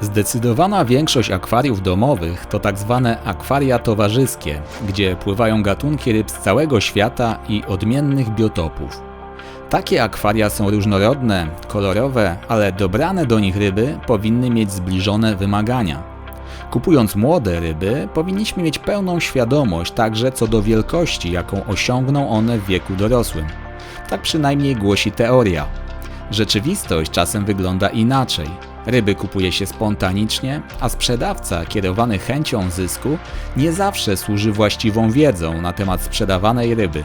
Zdecydowana większość akwariów domowych to tak zwane akwaria towarzyskie, gdzie pływają gatunki ryb z całego świata i odmiennych biotopów. Takie akwaria są różnorodne, kolorowe, ale dobrane do nich ryby powinny mieć zbliżone wymagania. Kupując młode ryby, powinniśmy mieć pełną świadomość także co do wielkości, jaką osiągną one w wieku dorosłym. Tak przynajmniej głosi teoria. Rzeczywistość czasem wygląda inaczej. Ryby kupuje się spontanicznie, a sprzedawca, kierowany chęcią zysku, nie zawsze służy właściwą wiedzą na temat sprzedawanej ryby.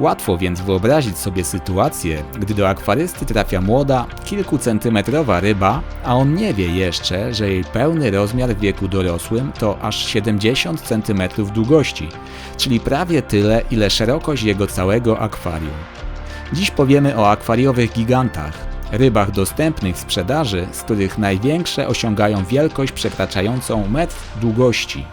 Łatwo więc wyobrazić sobie sytuację, gdy do akwarysty trafia młoda, kilkucentymetrowa ryba, a on nie wie jeszcze, że jej pełny rozmiar w wieku dorosłym to aż 70 cm długości, czyli prawie tyle, ile szerokość jego całego akwarium. Dziś powiemy o akwariowych gigantach, rybach dostępnych w sprzedaży, z których największe osiągają wielkość przekraczającą metr długości.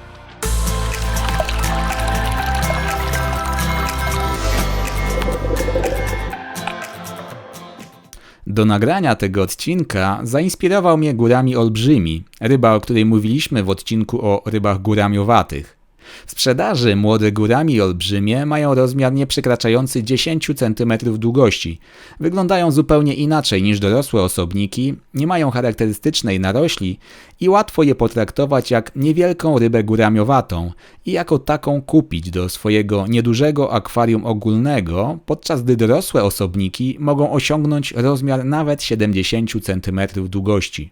Do nagrania tego odcinka zainspirował mnie górami olbrzymi, ryba, o której mówiliśmy w odcinku o rybach góramiowatych. W sprzedaży młode górami olbrzymie mają rozmiar nie przekraczający 10 cm długości. Wyglądają zupełnie inaczej niż dorosłe osobniki, nie mają charakterystycznej narośli i łatwo je potraktować jak niewielką rybę góramiowatą i jako taką kupić do swojego niedużego akwarium ogólnego, podczas gdy dorosłe osobniki mogą osiągnąć rozmiar nawet 70 cm długości.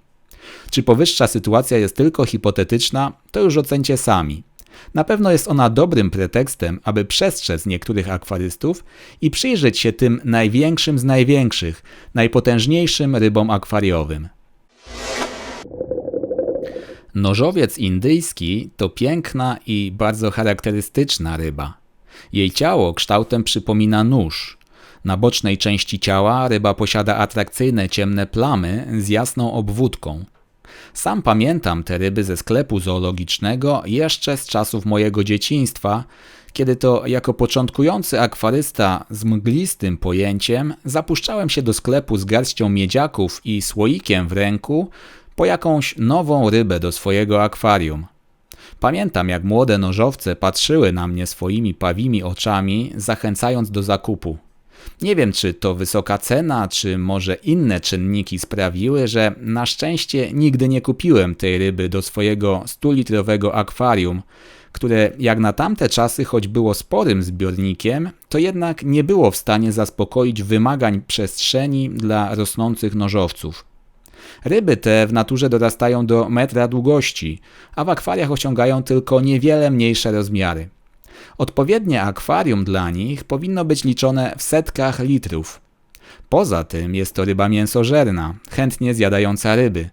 Czy powyższa sytuacja jest tylko hipotetyczna, to już ocencie sami. Na pewno jest ona dobrym pretekstem, aby przestrzec niektórych akwarystów i przyjrzeć się tym największym z największych, najpotężniejszym rybom akwariowym. Nożowiec indyjski to piękna i bardzo charakterystyczna ryba. Jej ciało kształtem przypomina nóż. Na bocznej części ciała ryba posiada atrakcyjne ciemne plamy z jasną obwódką. Sam pamiętam te ryby ze sklepu zoologicznego jeszcze z czasów mojego dzieciństwa, kiedy to jako początkujący akwarysta z mglistym pojęciem zapuszczałem się do sklepu z garścią miedziaków i słoikiem w ręku po jakąś nową rybę do swojego akwarium. Pamiętam, jak młode nożowce patrzyły na mnie swoimi pawimi oczami, zachęcając do zakupu. Nie wiem, czy to wysoka cena, czy może inne czynniki sprawiły, że na szczęście nigdy nie kupiłem tej ryby do swojego 100-litrowego akwarium, które jak na tamte czasy, choć było sporym zbiornikiem, to jednak nie było w stanie zaspokoić wymagań przestrzeni dla rosnących nożowców. Ryby te w naturze dorastają do metra długości, a w akwariach osiągają tylko niewiele mniejsze rozmiary. Odpowiednie akwarium dla nich powinno być liczone w setkach litrów. Poza tym jest to ryba mięsożerna, chętnie zjadająca ryby,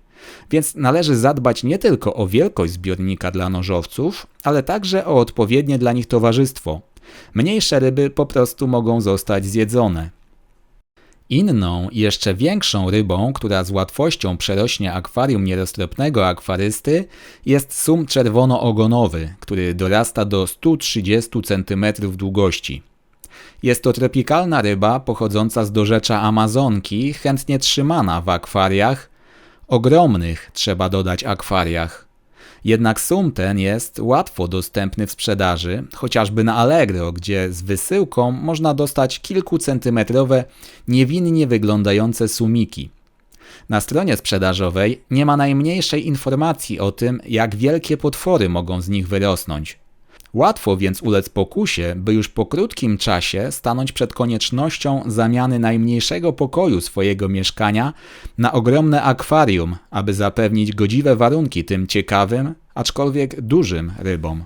więc należy zadbać nie tylko o wielkość zbiornika dla nożowców, ale także o odpowiednie dla nich towarzystwo. Mniejsze ryby po prostu mogą zostać zjedzone. Inną, jeszcze większą rybą, która z łatwością przerośnie akwarium nieroztropnego akwarysty, jest sum czerwono-ogonowy, który dorasta do 130 cm długości. Jest to tropikalna ryba pochodząca z dorzecza Amazonki, chętnie trzymana w akwariach, ogromnych trzeba dodać akwariach. Jednak sum ten jest łatwo dostępny w sprzedaży, chociażby na Allegro, gdzie z wysyłką można dostać kilkucentymetrowe, niewinnie wyglądające sumiki. Na stronie sprzedażowej nie ma najmniejszej informacji o tym, jak wielkie potwory mogą z nich wyrosnąć. Łatwo więc ulec pokusie, by już po krótkim czasie stanąć przed koniecznością zamiany najmniejszego pokoju swojego mieszkania na ogromne akwarium, aby zapewnić godziwe warunki tym ciekawym, aczkolwiek dużym rybom.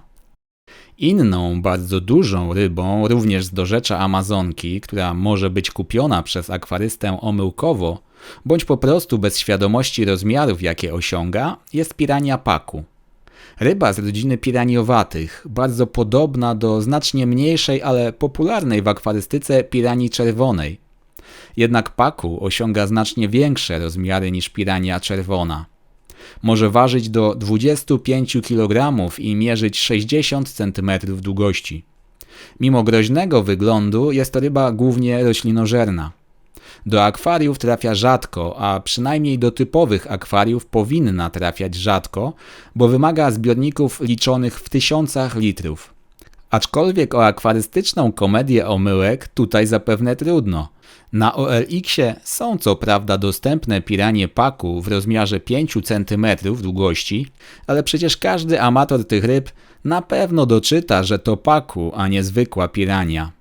Inną bardzo dużą rybą, również z dorzecza Amazonki, która może być kupiona przez akwarystę omyłkowo, bądź po prostu bez świadomości rozmiarów, jakie osiąga, jest pirania paku. Ryba z rodziny piraniowatych, bardzo podobna do znacznie mniejszej, ale popularnej w akwarystyce piranii czerwonej. Jednak paku osiąga znacznie większe rozmiary niż pirania czerwona. Może ważyć do 25 kg i mierzyć 60 cm długości. Mimo groźnego wyglądu jest to ryba głównie roślinożerna. Do akwariów trafia rzadko, a przynajmniej do typowych akwariów powinna trafiać rzadko, bo wymaga zbiorników liczonych w tysiącach litrów. Aczkolwiek o akwarystyczną komedię omyłek tutaj zapewne trudno. Na OLX-ie są co prawda dostępne piranie paku w rozmiarze 5 cm długości, ale przecież każdy amator tych ryb na pewno doczyta, że to paku, a nie zwykła pirania.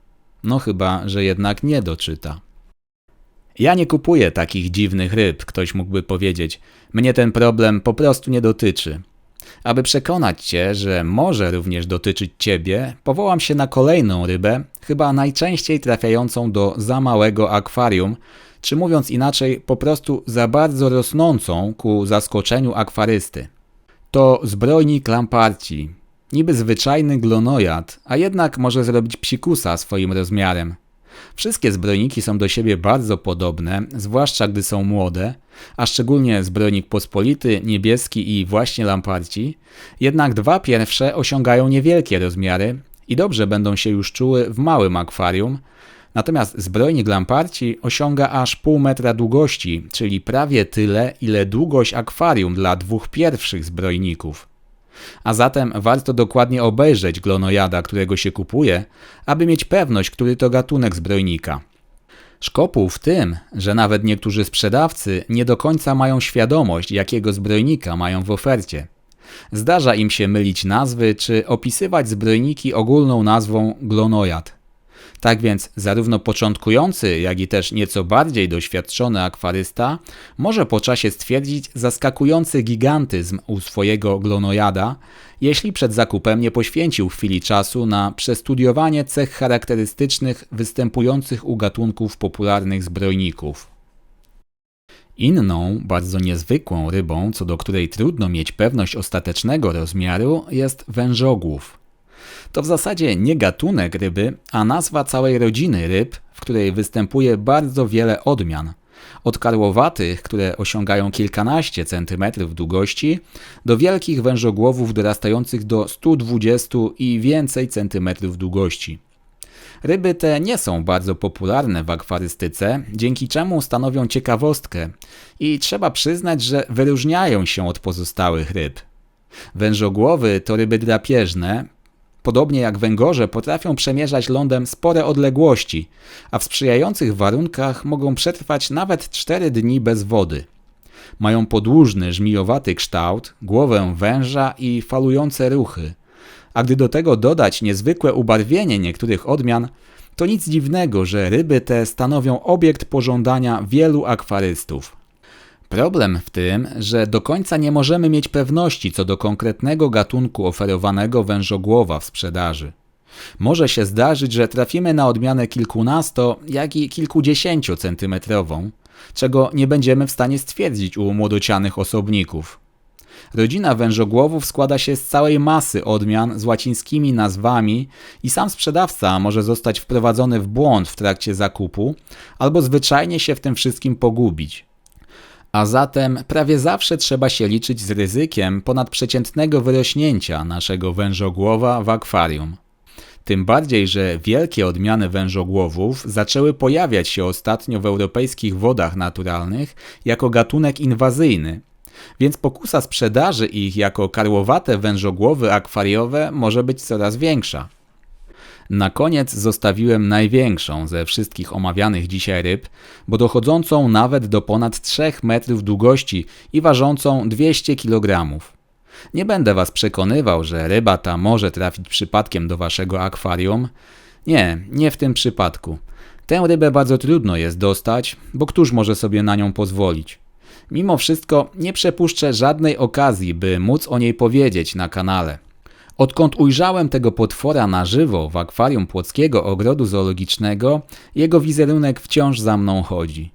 No chyba, że jednak nie doczyta. Ja nie kupuję takich dziwnych ryb, ktoś mógłby powiedzieć. Mnie ten problem po prostu nie dotyczy. Aby przekonać cię, że może również dotyczyć ciebie, powołam się na kolejną rybę, chyba najczęściej trafiającą do za małego akwarium, czy mówiąc inaczej, po prostu za bardzo rosnącą ku zaskoczeniu akwarysty. To zbrojnik lamparci. Niby zwyczajny glonojad, a jednak może zrobić psikusa swoim rozmiarem. Wszystkie zbrojniki są do siebie bardzo podobne, zwłaszcza gdy są młode, a szczególnie zbrojnik pospolity, niebieski i właśnie lamparci. Jednak dwa pierwsze osiągają niewielkie rozmiary i dobrze będą się już czuły w małym akwarium, natomiast zbrojnik lamparci osiąga aż pół metra długości, czyli prawie tyle, ile długość akwarium dla dwóch pierwszych zbrojników. A zatem warto dokładnie obejrzeć glonojada, którego się kupuje, aby mieć pewność, który to gatunek zbrojnika. Szkopuł w tym, że nawet niektórzy sprzedawcy nie do końca mają świadomość, jakiego zbrojnika mają w ofercie. Zdarza im się mylić nazwy czy opisywać zbrojniki ogólną nazwą glonojad. Tak więc zarówno początkujący, jak i też nieco bardziej doświadczony akwarysta może po czasie stwierdzić zaskakujący gigantyzm u swojego glonojada, jeśli przed zakupem nie poświęcił chwili czasu na przestudiowanie cech charakterystycznych występujących u gatunków popularnych zbrojników. Inną, bardzo niezwykłą rybą, co do której trudno mieć pewność ostatecznego rozmiaru, jest wężogłów. To w zasadzie nie gatunek ryby, a nazwa całej rodziny ryb, w której występuje bardzo wiele odmian. Od karłowatych, które osiągają kilkanaście centymetrów długości, do wielkich wężogłowów dorastających do 120 i więcej centymetrów długości. Ryby te nie są bardzo popularne w akwarystyce, dzięki czemu stanowią ciekawostkę i trzeba przyznać, że wyróżniają się od pozostałych ryb. Wężogłowy to ryby drapieżne, podobnie jak węgorze, potrafią przemierzać lądem spore odległości, a w sprzyjających warunkach mogą przetrwać nawet 4 dni bez wody. Mają podłużny, żmijowaty kształt, głowę węża i falujące ruchy. A gdy do tego dodać niezwykłe ubarwienie niektórych odmian, to nic dziwnego, że ryby te stanowią obiekt pożądania wielu akwarystów. Problem w tym, że do końca nie możemy mieć pewności co do konkretnego gatunku oferowanego wężogłowa w sprzedaży. Może się zdarzyć, że trafimy na odmianę kilkunasto, jak i kilkudziesięciocentymetrową, czego nie będziemy w stanie stwierdzić u młodocianych osobników. Rodzina wężogłowów składa się z całej masy odmian z łacińskimi nazwami i sam sprzedawca może zostać wprowadzony w błąd w trakcie zakupu albo zwyczajnie się w tym wszystkim pogubić. A zatem prawie zawsze trzeba się liczyć z ryzykiem ponadprzeciętnego wyrośnięcia naszego wężogłowa w akwarium. Tym bardziej, że wielkie odmiany wężogłowów zaczęły pojawiać się ostatnio w europejskich wodach naturalnych jako gatunek inwazyjny, więc pokusa sprzedaży ich jako karłowate wężogłowy akwariowe może być coraz większa. Na koniec zostawiłem największą ze wszystkich omawianych dzisiaj ryb, bo dochodzącą nawet do ponad 3 metrów długości i ważącą 200 kg. Nie będę Was przekonywał, że ryba ta może trafić przypadkiem do Waszego akwarium. Nie, nie w tym przypadku. Tę rybę bardzo trudno jest dostać, bo któż może sobie na nią pozwolić? Mimo wszystko nie przepuszczę żadnej okazji, by móc o niej powiedzieć na kanale. Odkąd ujrzałem tego potwora na żywo w akwarium Płockiego Ogrodu Zoologicznego, jego wizerunek wciąż za mną chodzi.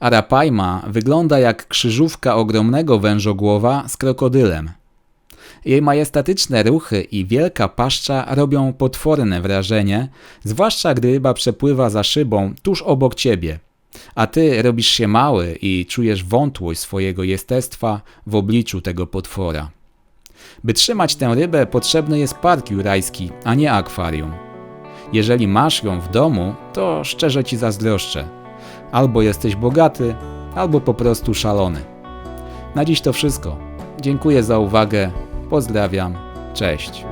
Arapajma wygląda jak krzyżówka ogromnego wężogłowa z krokodylem. Jej majestatyczne ruchy i wielka paszcza robią potworne wrażenie, zwłaszcza gdy ryba przepływa za szybą tuż obok ciebie, a ty robisz się mały i czujesz wątłość swojego jestestwa w obliczu tego potwora. By trzymać tę rybę potrzebny jest park jurajski, a nie akwarium. Jeżeli masz ją w domu, to szczerze ci zazdroszczę. Albo jesteś bogaty, albo po prostu szalony. Na dziś to wszystko. Dziękuję za uwagę. Pozdrawiam. Cześć.